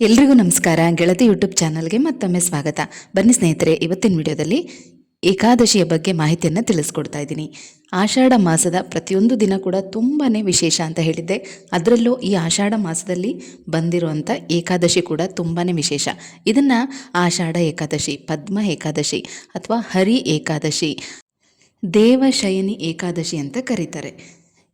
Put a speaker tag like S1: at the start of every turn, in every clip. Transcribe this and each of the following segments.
S1: ಎಲ್ರಿಗೂ ನಮಸ್ಕಾರ. ಗೆಳತಿ ಯೂಟ್ಯೂಬ್ ಚಾನಲ್ಗೆ ಮತ್ತೊಮ್ಮೆ ಸ್ವಾಗತ. ಬನ್ನಿ ಸ್ನೇಹಿತರೆ, ಇವತ್ತಿನ ವಿಡಿಯೋದಲ್ಲಿ ಏಕಾದಶಿಯ ಬಗ್ಗೆ ಮಾಹಿತಿಯನ್ನು ತಿಳಿಸ್ಕೊಡ್ತಾ ಇದ್ದೀನಿ. ಆಷಾಢ ಮಾಸದ ಪ್ರತಿಯೊಂದು ದಿನ ಕೂಡ ತುಂಬಾ ವಿಶೇಷ ಅಂತ ಹೇಳಿದ್ದೆ. ಅದರಲ್ಲೂ ಈ ಆಷಾಢ ಮಾಸದಲ್ಲಿ ಬಂದಿರುವಂಥ ಏಕಾದಶಿ ಕೂಡ ತುಂಬಾ ವಿಶೇಷ. ಇದನ್ನು ಆಷಾಢ ಏಕಾದಶಿ, ಪದ್ಮ ಏಕಾದಶಿ ಅಥವಾ ಹರಿ ಏಕಾದಶಿ ದೇವಶಯನಿ ಏಕಾದಶಿ ಅಂತ ಕರೀತಾರೆ.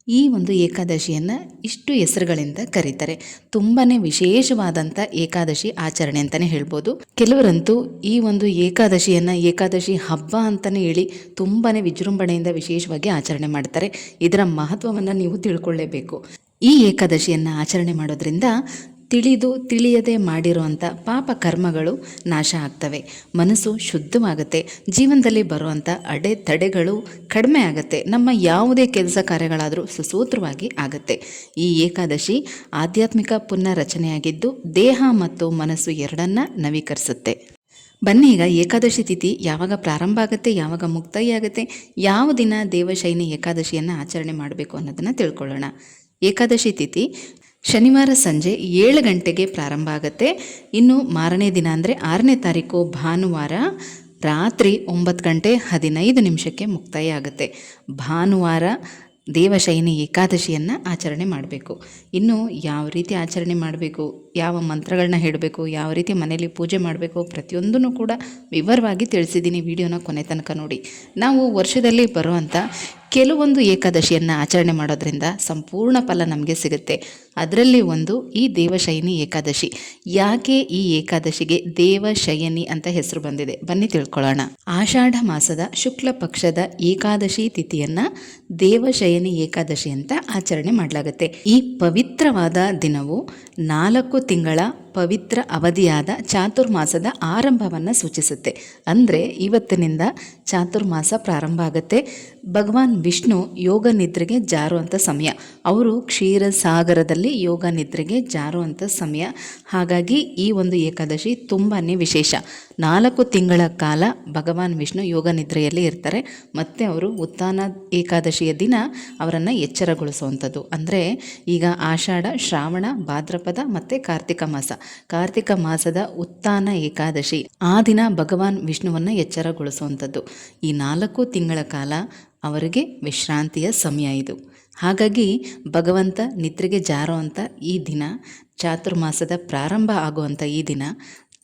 S1: ಈ ಒಂದು ಏಕಾದಶಿಯನ್ನು ಇಷ್ಟು ಹೆಸರುಗಳಿಂದ ಕರೀತಾರೆ. ತುಂಬಾ ವಿಶೇಷವಾದಂಥ ಏಕಾದಶಿ ಆಚರಣೆ ಅಂತಲೇ ಹೇಳ್ಬೋದು. ಕೆಲವರಂತೂ ಈ ಒಂದು ಏಕಾದಶಿಯನ್ನು, ಏಕಾದಶಿ ಹಬ್ಬ ಅಂತಲೇ ಹೇಳಿ ತುಂಬಾ ವಿಜೃಂಭಣೆಯಿಂದ ವಿಶೇಷವಾಗಿ ಆಚರಣೆ ಮಾಡ್ತಾರೆ. ಇದರ ಮಹತ್ವವನ್ನು ನೀವು ತಿಳ್ಕೊಳ್ಳೇಬೇಕು. ಈ ಏಕಾದಶಿಯನ್ನು ಆಚರಣೆ ಮಾಡೋದ್ರಿಂದ ತಿಳಿದು ತಿಳಿಯದೆ ಮಾಡಿರುವಂಥ ಪಾಪ ಕರ್ಮಗಳು ನಾಶ ಆಗ್ತವೆ. ಮನಸ್ಸು ಶುದ್ಧವಾಗುತ್ತೆ. ಜೀವನದಲ್ಲಿ ಬರುವಂಥ ಅಡೆತಡೆಗಳು ಕಡಿಮೆ ಆಗುತ್ತೆ. ನಮ್ಮ ಯಾವುದೇ ಕೆಲಸ ಕಾರ್ಯಗಳಾದರೂ ಸುಸೂತ್ರವಾಗಿ ಆಗುತ್ತೆ. ಈ ಏಕಾದಶಿ ಆಧ್ಯಾತ್ಮಿಕ ಪುನರ್ರಚನೆಯಾಗಿದ್ದು ದೇಹ ಮತ್ತು ಮನಸ್ಸು ಎರಡನ್ನ ನವೀಕರಿಸುತ್ತೆ. ಬನ್ನಿ ಈಗ ಏಕಾದಶಿ ತಿಥಿ ಯಾವಾಗ ಪ್ರಾರಂಭ ಆಗುತ್ತೆ, ಯಾವಾಗ ಮುಕ್ತಾಯ ಆಗುತ್ತೆ, ಯಾವ ದಿನ ದೇವಶೈನಿ ಏಕಾದಶಿಯನ್ನು ಆಚರಣೆ ಮಾಡಬೇಕು ಅನ್ನೋದನ್ನು ತಿಳ್ಕೊಳ್ಳೋಣ. ಏಕಾದಶಿ ತಿಥಿ ಶನಿವಾರ ಸಂಜೆ ಏಳು ಗಂಟೆಗೆ ಪ್ರಾರಂಭ ಆಗುತ್ತೆ. ಇನ್ನು ಮಾರನೇ ದಿನ ಅಂದರೆ ಆರನೇ ತಾರೀಕು ಭಾನುವಾರ ರಾತ್ರಿ ಒಂಬತ್ತು ಗಂಟೆ ಹದಿನೈದು ನಿಮಿಷಕ್ಕೆ ಮುಕ್ತಾಯ ಆಗುತ್ತೆ. ಭಾನುವಾರ ದೇವಶಯನಿ ಏಕಾದಶಿಯನ್ನು ಆಚರಣೆ ಮಾಡಬೇಕು. ಇನ್ನು ಯಾವ ರೀತಿ ಆಚರಣೆ ಮಾಡಬೇಕು, ಯಾವ ಮಂತ್ರಗಳನ್ನ ಹೇಳಬೇಕು, ಯಾವ ರೀತಿ ಮನೆಯಲ್ಲಿ ಪೂಜೆ ಮಾಡಬೇಕು ಪ್ರತಿಯೊಂದನ್ನು ಕೂಡ ವಿವರವಾಗಿ ತಿಳಿಸಿದ್ದೀನಿ. ವಿಡಿಯೋನ ಕೊನೆ ತನಕ ನೋಡಿ. ನಾವು ವರ್ಷದಲ್ಲಿ ಬರುವಂಥ ಕೆಲವೊಂದು ಏಕಾದಶಿಯನ್ನು ಆಚರಣೆ ಮಾಡೋದ್ರಿಂದ ಸಂಪೂರ್ಣ ಫಲ ನಮಗೆ ಸಿಗುತ್ತೆ. ಅದರಲ್ಲಿ ಒಂದು ಈ ದೇವಶಯನಿ ಏಕಾದಶಿ. ಯಾಕೆ ಈ ಏಕಾದಶಿಗೆ ದೇವಶಯನಿ ಅಂತ ಹೆಸರು ಬಂದಿದೆ? ಬನ್ನಿ ತಿಳ್ಕೊಳ್ಳೋಣ. ಆಷಾಢ ಮಾಸದ ಶುಕ್ಲ ಪಕ್ಷದ ಏಕಾದಶಿ ತಿಥಿಯನ್ನು ದೇವಶಯನಿ ಏಕಾದಶಿ ಅಂತ ಆಚರಣೆ ಮಾಡಲಾಗುತ್ತೆ. ಈ ಪವಿತ್ರವಾದ ದಿನವು ನಾಲ್ಕು ತಿಂಗಳ ಪವಿತ್ರ ಅವಧಿಯಾದ ಚಾತುರ್ಮಾಸದ ಆರಂಭವನ್ನು ಸೂಚಿಸುತ್ತೆ. ಅಂದರೆ ಇವತ್ತಿನಿಂದ ಚಾತುರ್ಮಾಸ ಪ್ರಾರಂಭ ಆಗುತ್ತೆ. ಭಗವಾನ್ ವಿಷ್ಣು ಯೋಗ ನಿದ್ರೆಗೆ ಜಾರುವಂಥ ಸಮಯ. ಅವರು ಕ್ಷೀರಸಾಗರದಲ್ಲಿ ಯೋಗ ನಿದ್ರೆಗೆ ಜಾರುವಂಥ ಸಮಯ. ಹಾಗಾಗಿ ಈ ಒಂದು ಏಕಾದಶಿ ತುಂಬಾ ವಿಶೇಷ. ನಾಲ್ಕು ತಿಂಗಳ ಕಾಲ ಭಗವಾನ್ ವಿಷ್ಣು ಯೋಗ ನಿದ್ರೆಯಲ್ಲಿ ಇರ್ತಾರೆ. ಮತ್ತು ಅವರು ಉತ್ಥಾನ ಏಕಾದಶಿಯ ದಿನ ಅವರನ್ನು ಎಚ್ಚರಗೊಳಿಸುವಂಥದ್ದು. ಅಂದರೆ ಈಗ ಆಷಾಢ, ಶ್ರಾವಣ, ಭಾದ್ರಪದ ಮತ್ತು ಕಾರ್ತಿಕ ಮಾಸ. ಕಾರ್ತಿಕ ಮಾಸದ ಉತ್ಥಾನ ಏಕಾದಶಿ ಆ ದಿನ ಭಗವಾನ್ ವಿಷ್ಣುವನ್ನು ಎಚ್ಚರಗೊಳಿಸುವಂಥದ್ದು. ಈ ನಾಲ್ಕು ತಿಂಗಳ ಕಾಲ ಅವರಿಗೆ ವಿಶ್ರಾಂತಿಯ ಸಮಯ ಇದು. ಹಾಗಾಗಿ ಭಗವಂತ ನಿದ್ರೆಗೆ ಜಾರುವಂಥ ಈ ದಿನ, ಚಾತುರ್ಮಾಸದ ಪ್ರಾರಂಭ ಆಗುವಂಥ ಈ ದಿನ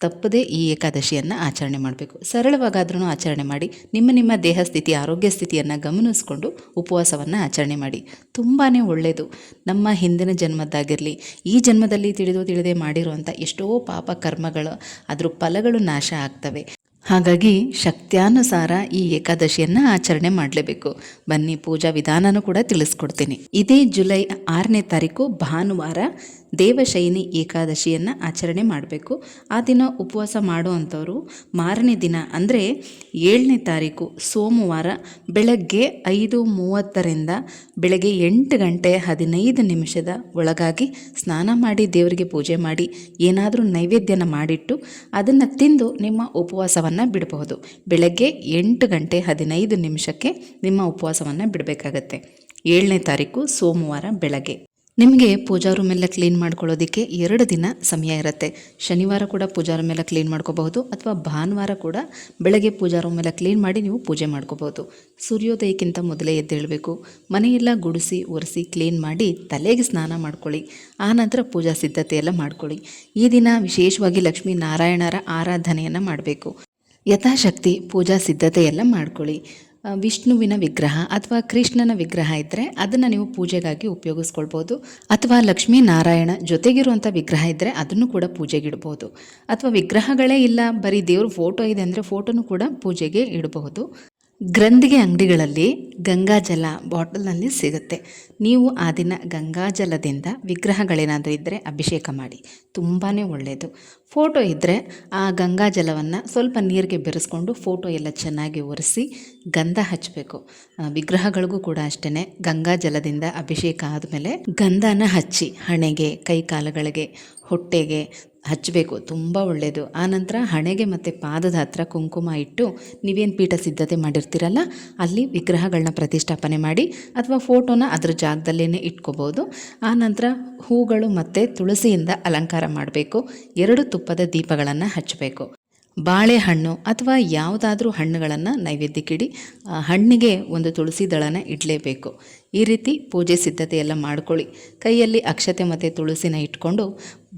S1: ತಪ್ಪದೇ ಈ ಏಕಾದಶಿಯನ್ನು ಆಚರಣೆ ಮಾಡಬೇಕು. ಸರಳವಾಗಾದ್ರೂ ಆಚರಣೆ ಮಾಡಿ, ನಿಮ್ಮ ನಿಮ್ಮ ದೇಹ ಸ್ಥಿತಿ, ಆರೋಗ್ಯ ಸ್ಥಿತಿಯನ್ನು ಗಮನಿಸಿಕೊಂಡು ಉಪವಾಸವನ್ನು ಆಚರಣೆ ಮಾಡಿ. ತುಂಬಾ ಒಳ್ಳೆಯದು ನಮ್ಮ ಹಿಂದಿನ ಜನ್ಮದ್ದಾಗಿರಲಿ, ಈ ಜನ್ಮದಲ್ಲಿ ತಿಳಿದು ತಿಳಿದೇ ಮಾಡಿರುವಂಥ ಎಷ್ಟೋ ಪಾಪ ಕರ್ಮಗಳು ಅದ್ರ ಫಲಗಳು ನಾಶ ಆಗ್ತವೆ. ಹಾಗಾಗಿ ಶಕ್ತ್ಯಾನುಸಾರ ಈ ಏಕಾದಶಿಯನ್ನು ಆಚರಣೆ ಮಾಡಲೇಬೇಕು. ಬನ್ನಿ, ಪೂಜಾ ವಿಧಾನನೂ ಕೂಡ ತಿಳಿಸ್ಕೊಡ್ತೀನಿ. ಇದೇ ಜುಲೈ ಆರನೇ ತಾರೀಕು ಭಾನುವಾರ ದೇವಶೈನಿ ಏಕಾದಶಿಯನ್ನು ಆಚರಣೆ ಮಾಡಬೇಕು. ಆ ದಿನ ಉಪವಾಸ ಮಾಡುವಂಥವ್ರು ಮಾರನೇ ದಿನ ಅಂದರೆ ಏಳನೇ ತಾರೀಕು ಸೋಮವಾರ ಬೆಳಗ್ಗೆ ಐದು ಮೂವತ್ತರಿಂದ ಬೆಳಗ್ಗೆ ಎಂಟು ಗಂಟೆ ಹದಿನೈದು ನಿಮಿಷದ ಒಳಗಾಗಿ ಸ್ನಾನ ಮಾಡಿ ದೇವರಿಗೆ ಪೂಜೆ ಮಾಡಿ ಏನಾದರೂ ನೈವೇದ್ಯನ ಮಾಡಿಟ್ಟು ಅದನ್ನು ತಿಂದು ನಿಮ್ಮ ಉಪವಾಸವನ್ನು ಬಿಡಬಹುದು. ಬೆಳಗ್ಗೆ ಎಂಟು ಗಂಟೆ ಹದಿನೈದು ನಿಮಿಷಕ್ಕೆ ನಿಮ್ಮ ಉಪವಾಸವನ್ನು ಬಿಡಬೇಕಾಗತ್ತೆ. ಏಳನೇ ತಾರೀಕು ಸೋಮವಾರ ಬೆಳಗ್ಗೆ. ನಿಮಗೆ ಪೂಜಾ ರೂಮ್ ಎಲ್ಲ ಕ್ಲೀನ್ ಮಾಡ್ಕೊಳ್ಳೋದಕ್ಕೆ ಎರಡು ದಿನ ಸಮಯ ಇರುತ್ತೆ. ಶನಿವಾರ ಕೂಡ ಪೂಜಾ ರೂಮ್ ಎಲ್ಲ ಕ್ಲೀನ್ ಮಾಡ್ಕೋಬಹುದು ಅಥವಾ ಭಾನುವಾರ ಕೂಡ ಬೆಳಗ್ಗೆ ಪೂಜಾ ರೂಮ್ ಎಲ್ಲ ಕ್ಲೀನ್ ಮಾಡಿ ನೀವು ಪೂಜೆ ಮಾಡ್ಕೋಬಹುದು. ಸೂರ್ಯೋದಯಕ್ಕಿಂತ ಮೊದಲೇ ಎದ್ದೇಳಬೇಕು ಮನೆಯೆಲ್ಲ ಗುಡಿಸಿ, ಒರೆಸಿ ಕ್ಲೀನ್ ಮಾಡಿ ತಲೆಗೆ ಸ್ನಾನ ಮಾಡ್ಕೊಳ್ಳಿ. ಆನಂತರ ಪೂಜಾ ಸಿದ್ಧತೆ ಎಲ್ಲ ಮಾಡ್ಕೊಳ್ಳಿ. ಈ ದಿನ ವಿಶೇಷವಾಗಿ ಲಕ್ಷ್ಮೀ ನಾರಾಯಣರ ಆರಾಧನೆಯನ್ನು ಮಾಡಬೇಕು. ಯಥಾಶಕ್ತಿ ಪೂಜಾ ಸಿದ್ಧತೆ ಎಲ್ಲ ಮಾಡ್ಕೊಳ್ಳಿ. ವಿಷ್ಣುವಿನ ವಿಗ್ರಹ ಅಥವಾ ಕೃಷ್ಣನ ವಿಗ್ರಹ ಇದ್ದರೆ ಅದನ್ನು ನೀವು ಪೂಜೆಗಾಗಿ ಉಪಯೋಗಿಸ್ಕೊಳ್ಬೋದು. ಅಥವಾ ಲಕ್ಷ್ಮೀ ನಾರಾಯಣ ಜೊತೆಗಿರುವಂಥ ವಿಗ್ರಹ ಇದ್ದರೆ ಅದನ್ನು ಕೂಡ ಪೂಜೆಗೆ ಅಥವಾ ವಿಗ್ರಹಗಳೇ ಇಲ್ಲ, ಬರೀ ದೇವ್ರ ಫೋಟೋ ಇದೆ ಅಂದರೆ ಫೋಟೋನು ಕೂಡ ಪೂಜೆಗೆ ಇಡಬಹುದು. ಗ್ರಂಥಿಗೆ ಅಂಗಡಿಗಳಲ್ಲಿ ಗಂಗಾಜಲ ಬಾಟಲ್ನಲ್ಲಿ ಸಿಗುತ್ತೆ. ನೀವು ಆ ದಿನ ಗಂಗಾಜಲದಿಂದ ವಿಗ್ರಹಗಳೇನಾದರೂ ಇದ್ದರೆ ಅಭಿಷೇಕ ಮಾಡಿ. ತುಂಬಾ ಒಳ್ಳೆಯದು ಫೋಟೋ ಇದ್ದರೆ ಆ ಗಂಗಾಜಲವನ್ನು ಸ್ವಲ್ಪ ನೀರಿಗೆ ಬೆರೆಸ್ಕೊಂಡು ಫೋಟೋ ಎಲ್ಲ ಚೆನ್ನಾಗಿ ಒರೆಸಿ ಗಂಧ ಹಚ್ಚಬೇಕು ವಿಗ್ರಹಗಳಿಗೂ ಕೂಡ ಅಷ್ಟೇ ಗಂಗಾಜಲದಿಂದ ಅಭಿಷೇಕ ಆದಮೇಲೆ ಗಂಧನ ಹಚ್ಚಿ ಹಣೆಗೆ ಕೈ ಕಾಲುಗಳಿಗೆ ಹೊಟ್ಟೆಗೆ ಹಚ್ಚಬೇಕು. ತುಂಬ ಒಳ್ಳೆಯದು ಆನಂತರ ಹಣೆಗೆ ಮತ್ತು ಪಾದದ ಹತ್ರ ಕುಂಕುಮ ಇಟ್ಟು ನೀವೇನು ಪೀಠ ಸಿದ್ಧತೆ ಮಾಡಿರ್ತೀರಲ್ಲ, ಅಲ್ಲಿ ವಿಗ್ರಹಗಳನ್ನ ಪ್ರತಿಷ್ಠಾಪನೆ ಮಾಡಿ ಅಥವಾ ಫೋಟೋನ ಅದ್ರ ಜಾಗದಲ್ಲೇ ಇಟ್ಕೋಬೋದು. ಆನಂತರ ಹೂಗಳು ಮತ್ತು ತುಳಸಿಯಿಂದ ಅಲಂಕಾರ ಮಾಡಬೇಕು. ಎರಡು ತುಪ್ಪದ ದೀಪಗಳನ್ನು ಹಚ್ಚಬೇಕು. ಬಾಳೆಹಣ್ಣು ಅಥವಾ ಯಾವುದಾದ್ರೂ ಹಣ್ಣುಗಳನ್ನು ನೈವೇದ್ಯಕ್ಕಿಡಿ ಹಣ್ಣಿಗೆ ಒಂದು ತುಳಸಿ ದಳನ ಇಡಲೇಬೇಕು. ಈ ರೀತಿ ಪೂಜೆ ಸಿದ್ಧತೆ ಎಲ್ಲ ಮಾಡ್ಕೊಳ್ಳಿ. ಕೈಯಲ್ಲಿ ಅಕ್ಷತೆ ಮತ್ತು ತುಳಸಿನ ಇಟ್ಕೊಂಡು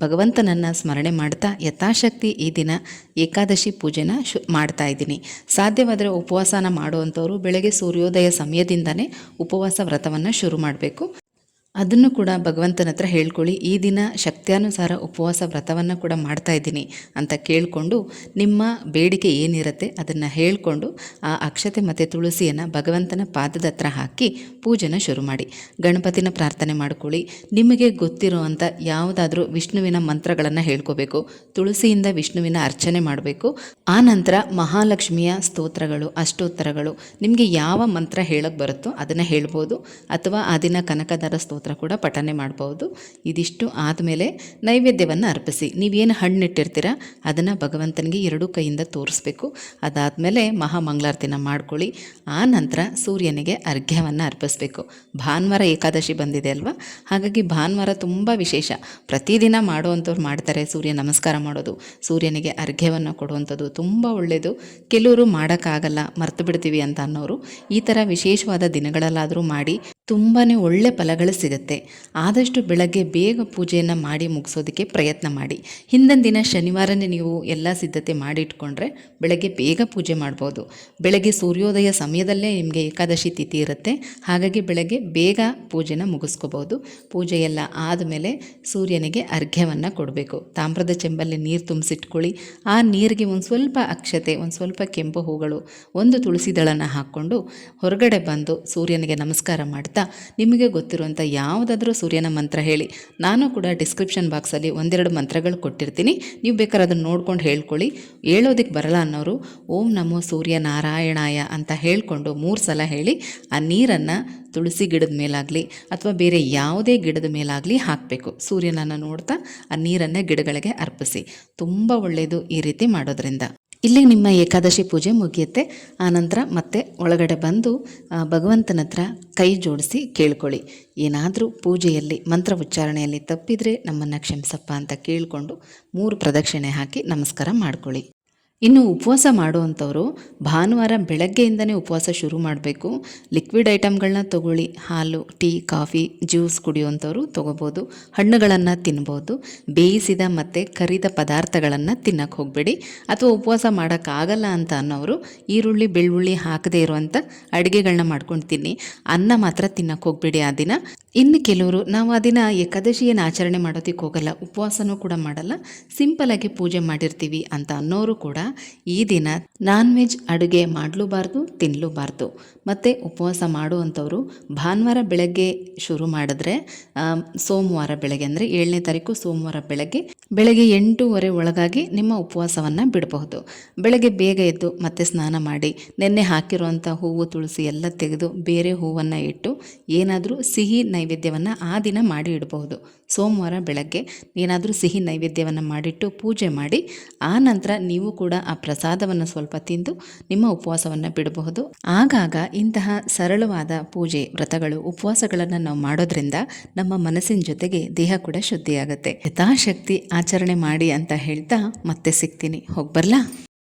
S1: ಭಗವಂತನನ್ನು ಸ್ಮರಣೆ ಮಾಡ್ತಾ ಯಥಾಶಕ್ತಿ ಈ ದಿನ ಏಕಾದಶಿ ಪೂಜೆನ ಶು ಮಾಡ್ತಾ ಇದ್ದೀನಿ. ಸಾಧ್ಯವಾದರೆ ಉಪವಾಸನ ಮಾಡುವಂಥವ್ರು ಬೆಳಗ್ಗೆ ಸೂರ್ಯೋದಯ ಸಮಯದಿಂದನೇ ಉಪವಾಸ ವ್ರತವನ್ನು ಶುರು ಮಾಡಬೇಕು. ಅದನ್ನು ಕೂಡ ಭಗವಂತನ ಹತ್ರ ಹೇಳ್ಕೊಳ್ಳಿ, ಈ ದಿನ ಶಕ್ತ್ಯಾನುಸಾರ ಉಪವಾಸ ವ್ರತವನ್ನು ಕೂಡ ಮಾಡ್ತಾ ಇದ್ದೀನಿ ಅಂತ ಕೇಳಿಕೊಂಡು ನಿಮ್ಮ ಬೇಡಿಕೆ ಏನಿರುತ್ತೆ ಅದನ್ನು ಹೇಳಿಕೊಂಡು ಆ ಅಕ್ಷತೆ ಮತ್ತು ತುಳಸಿಯನ್ನು ಭಗವಂತನ ಪಾದದ ಹತ್ರ ಹಾಕಿ ಪೂಜೆನ ಶುರು ಮಾಡಿ. ಗಣಪತಿನ ಪ್ರಾರ್ಥನೆ ಮಾಡ್ಕೊಳ್ಳಿ. ನಿಮಗೆ ಗೊತ್ತಿರುವಂಥ ಯಾವುದಾದ್ರೂ ವಿಷ್ಣುವಿನ ಮಂತ್ರಗಳನ್ನು ಹೇಳ್ಕೋಬೇಕು, ತುಳಸಿಯಿಂದ ವಿಷ್ಣುವಿನ ಅರ್ಚನೆ ಮಾಡಬೇಕು, ಆ ನಂತರ ಮಹಾಲಕ್ಷ್ಮಿಯ ಸ್ತೋತ್ರಗಳು, ಅಷ್ಟೋತ್ತರಗಳು, ನಿಮಗೆ ಯಾವ ಮಂತ್ರ ಹೇಳಕ್ಕೆ ಬರುತ್ತೋ ಅದನ್ನು ಹೇಳ್ಬೋದು, ಅಥವಾ ಆ ದಿನ ಕನಕದಾರ ಸ್ತೋತ್ರ ಕೂಡ ಪಠನೆ ಮಾಡ್ಬೋದು. ಇದಿಷ್ಟು ಆದಮೇಲೆ ನೈವೇದ್ಯವನ್ನು ಅರ್ಪಿಸಿ. ನೀವೇನು ಹಣ್ಣಿಟ್ಟಿರ್ತೀರ, ಅದನ್ನು ಭಗವಂತನಿಗೆ ಎರಡೂ ಕೈಯಿಂದ ತೋರಿಸ್ಬೇಕು. ಅದಾದಮೇಲೆ ಮಹಾಮಂಗಳಾರತಿನ ಮಾಡ್ಕೊಳ್ಳಿ. ಆ ನಂತರ ಸೂರ್ಯನಿಗೆ ಅರ್ಘ್ಯವನ್ನು ಅರ್ಪಿಸ್ಬೇಕು. ಭಾನುವಾರ ಏಕಾದಶಿ ಬಂದಿದೆ ಅಲ್ವಾ? ಹಾಗಾಗಿ ಭಾನುವಾರ ತುಂಬ ವಿಶೇಷ. ಪ್ರತಿದಿನ ಮಾಡುವಂಥವ್ರು ಮಾಡ್ತಾರೆ, ಸೂರ್ಯ ನಮಸ್ಕಾರ ಮಾಡೋದು, ಸೂರ್ಯನಿಗೆ ಅರ್ಘ್ಯವನ್ನು ಕೊಡುವಂಥದ್ದು ತುಂಬ ಒಳ್ಳೆಯದು. ಕೆಲವರು ಮಾಡೋಕ್ಕಾಗಲ್ಲ, ಮರ್ತು ಬಿಡ್ತೀವಿ ಅಂತ ಅನ್ನೋರು. ಈ ಥರ ವಿಶೇಷವಾದ ದಿನಗಳಲ್ಲಾದರೂ ಮಾಡಿ. ತುಂಬಾ ಒಳ್ಳೆ ಫಲಗಳು ಸಿಗುತ್ತೆ. ಆದಷ್ಟು ಬೆಳಗ್ಗೆ ಬೇಗ ಪೂಜೆಯನ್ನು ಮಾಡಿ ಮುಗಿಸೋದಕ್ಕೆ ಪ್ರಯತ್ನ ಮಾಡಿ. ಹಿಂದಿನ ದಿನ ಶನಿವಾರನೇ ನೀವು ಎಲ್ಲ ಸಿದ್ಧತೆ ಮಾಡಿ ಇಟ್ಕೊಂಡ್ರೆ ಬೆಳಗ್ಗೆ ಬೇಗ ಪೂಜೆ ಮಾಡ್ಬೋದು. ಬೆಳಗ್ಗೆ ಸೂರ್ಯೋದಯ ಸಮಯದಲ್ಲೇ ನಿಮಗೆ ಏಕಾದಶಿ ತಿಥಿ ಇರುತ್ತೆ. ಹಾಗಾಗಿ ಬೆಳಗ್ಗೆ ಬೇಗ ಪೂಜೆನ ಮುಗಿಸ್ಕೋಬೋದು. ಪೂಜೆ ಎಲ್ಲ ಆದಮೇಲೆ ಸೂರ್ಯನಿಗೆ ಅರ್ಘ್ಯವನ್ನು ಕೊಡಬೇಕು. ತಾಮ್ರದ ಚೆಂಬಲ್ಲಿ ನೀರು ತುಂಬಿಸಿಟ್ಕೊಳ್ಳಿ. ಆ ನೀರಿಗೆ ಒಂದು ಸ್ವಲ್ಪ ಅಕ್ಷತೆ, ಒಂದು ಸ್ವಲ್ಪ ಕೆಂಪು ಹೂಗಳು, ಒಂದು ತುಳಸಿ ದಳನ ಹಾಕ್ಕೊಂಡು ಹೊರಗಡೆ ಬಂದು ಸೂರ್ಯನಿಗೆ ನಮಸ್ಕಾರ ಮಾಡ್ತಾ ನಿಮಗೆ ಗೊತ್ತಿರುವಂಥ ಯಾವುದಾದ್ರೂ ಸೂರ್ಯನ ಮಂತ್ರ ಹೇಳಿ. ನಾನು ಕೂಡ ಡಿಸ್ಕ್ರಿಪ್ಷನ್ ಬಾಕ್ಸಲ್ಲಿ ಒಂದೆರಡು ಮಂತ್ರಗಳು ಕೊಟ್ಟಿರ್ತೀನಿ. ನೀವು ಬೇಕಾದ್ರೆ ಅದನ್ನು ನೋಡ್ಕೊಂಡು ಹೇಳ್ಕೊಳ್ಳಿ. ಹೇಳೋದಕ್ಕೆ ಬರಲ್ಲ ಅನ್ನೋರು, ಓಂ ನಮೋ ಸೂರ್ಯ ನಾರಾಯಣಾಯ ಅಂತ ಹೇಳಿಕೊಂಡು ಮೂರು ಸಲ ಹೇಳಿ, ಆ ನೀರನ್ನು ತುಳಸಿ ಗಿಡದ ಮೇಲಾಗಲಿ ಅಥವಾ ಬೇರೆ ಯಾವುದೇ ಗಿಡದ ಮೇಲಾಗಲಿ ಹಾಕಬೇಕು. ಸೂರ್ಯನನ್ನು ನೋಡ್ತಾ ಆ ನೀರನ್ನು ಗಿಡಗಳಿಗೆ ಅರ್ಪಿಸಿ. ತುಂಬ ಒಳ್ಳೆಯದು ಈ ರೀತಿ ಮಾಡೋದ್ರಿಂದ. ಇಲ್ಲಿಗೆ ನಿಮ್ಮ ಏಕಾದಶಿ ಪೂಜೆ ಮುಗಿಯುತ್ತೆ. ಆನಂತರ ಮತ್ತೆ ಒಳಗಡೆ ಬಂದು ಭಗವಂತನ ಹತ್ರ ಕೈ ಜೋಡಿಸಿ ಕೇಳ್ಕೊಳ್ಳಿ. ಏನಾದರೂ ಪೂಜೆಯಲ್ಲಿ, ಮಂತ್ರ ಉಚ್ಚಾರಣೆಯಲ್ಲಿ ತಪ್ಪಿದರೆ ನಮ್ಮನ್ನು ಕ್ಷಮಿಸಪ್ಪ ಅಂತ ಕೇಳಿಕೊಂಡು ಮೂರು ಪ್ರದಕ್ಷಿಣೆ ಹಾಕಿ ನಮಸ್ಕಾರ ಮಾಡ್ಕೊಳ್ಳಿ. ಇನ್ನು ಉಪವಾಸ ಮಾಡುವಂಥವರು ಭಾನುವಾರ ಬೆಳಗ್ಗೆಯಿಂದನೇ ಉಪವಾಸ ಶುರು ಮಾಡಬೇಕು. ಲಿಕ್ವಿಡ್ ಐಟಮ್ಗಳನ್ನ ತಗೊಳ್ಳಿ. ಹಾಲು, ಟೀ, ಕಾಫಿ, ಜ್ಯೂಸ್ ಕುಡಿಯುವಂಥವ್ರು ತೊಗೋಬೋದು. ಹಣ್ಣುಗಳನ್ನು ತಿನ್ಬೋದು. ಬೇಯಿಸಿದ ಮತ್ತು ಕರಿದ ಪದಾರ್ಥಗಳನ್ನು ತಿನ್ನಕ್ಕೆ ಹೋಗಬೇಡಿ. ಅಥವಾ ಉಪವಾಸ ಮಾಡೋಕ್ಕಾಗಲ್ಲ ಅಂತ ಅನ್ನೋರು ಈರುಳ್ಳಿ, ಬೆಳ್ಳುಳ್ಳಿ ಹಾಕದೇ ಇರುವಂಥ ಅಡುಗೆಗಳನ್ನ ಮಾಡ್ಕೊಂಡು ತಿನ್ನಿ. ಅನ್ನ ಮಾತ್ರ ತಿನ್ನಕ್ಕೆ ಹೋಗಬೇಡಿ ಆ ದಿನ. ಇನ್ನು ಕೆಲವರು, ನಾವು ಆ ದಿನ ಏಕಾದಶಿ ಏನು ಆಚರಣೆ ಮಾಡೋದಕ್ಕೆ ಹೋಗಲ್ಲ, ಉಪವಾಸನೂ ಕೂಡ ಮಾಡಲ್ಲ ಸಿಂಪಲಾಗಿ ಪೂಜೆ ಮಾಡಿರ್ತೀವಿ ಅಂತ ಅನ್ನೋರು ಕೂಡ ಈ ದಿನ ನಾನ್ ವೆಜ್ ಅಡುಗೆ ಮಾಡಲೂಬಾರ್ದು ತಿನ್ನಲೂಬಾರ್ದು ಮತ್ತು ಉಪವಾಸ ಮಾಡುವಂಥವ್ರು ಭಾನುವಾರ ಬೆಳಗ್ಗೆ ಶುರು ಮಾಡಿದ್ರೆ ಸೋಮವಾರ ಬೆಳಗ್ಗೆ ಅಂದರೆ ಏಳನೇ ತಾರೀಕು ಸೋಮವಾರ ಬೆಳಗ್ಗೆ ಬೆಳಗ್ಗೆ ಎಂಟೂವರೆ ಒಳಗಾಗಿ ನಿಮ್ಮ ಉಪವಾಸವನ್ನು ಬಿಡಬಹುದು. ಬೆಳಗ್ಗೆ ಬೇಗ ಎದ್ದು ಮತ್ತೆ ಸ್ನಾನ ಮಾಡಿ, ನೆನ್ನೆ ಹಾಕಿರುವಂಥ ಹೂವು, ತುಳಸಿ ಎಲ್ಲ ತೆಗೆದು ಬೇರೆ ಹೂವನ್ನು ಇಟ್ಟು ಏನಾದರೂ ಸಿಹಿ ನೈವೇದ್ಯವನ್ನು ಆ ದಿನ ಮಾಡಿ ಇಡಬಹುದು. ಸೋಮವಾರ ಬೆಳಗ್ಗೆ ಏನಾದರೂ ಸಿಹಿ ನೈವೇದ್ಯವನ್ನು ಮಾಡಿಟ್ಟು ಪೂಜೆ ಮಾಡಿ, ಆ ನಂತರ ನೀವು ಕೂಡ ಆ ಪ್ರಸಾದವನ್ನು ಸ್ವಲ್ಪ ತಿಂದು ನಿಮ್ಮ ಉಪವಾಸವನ್ನು ಬಿಡಬಹುದು. ಆಗಾಗ ಇಂತಹ ಸರಳವಾದ ಪೂಜೆ, ವ್ರತಗಳು, ಉಪವಾಸಗಳನ್ನು ನಾವು ಮಾಡೋದ್ರಿಂದ ನಮ್ಮ ಮನಸ್ಸಿನ ಜೊತೆಗೆ ದೇಹ ಕೂಡ ಶುದ್ಧಿಯಾಗುತ್ತೆ. ಯಥಾಶಕ್ತಿ ಆಚರಣೆ ಮಾಡಿ ಅಂತ ಹೇಳ್ತಾ ಮತ್ತೆ ಸಿಗ್ತೀನಿ. ಹೋಗಿ ಬರ್ಲಾ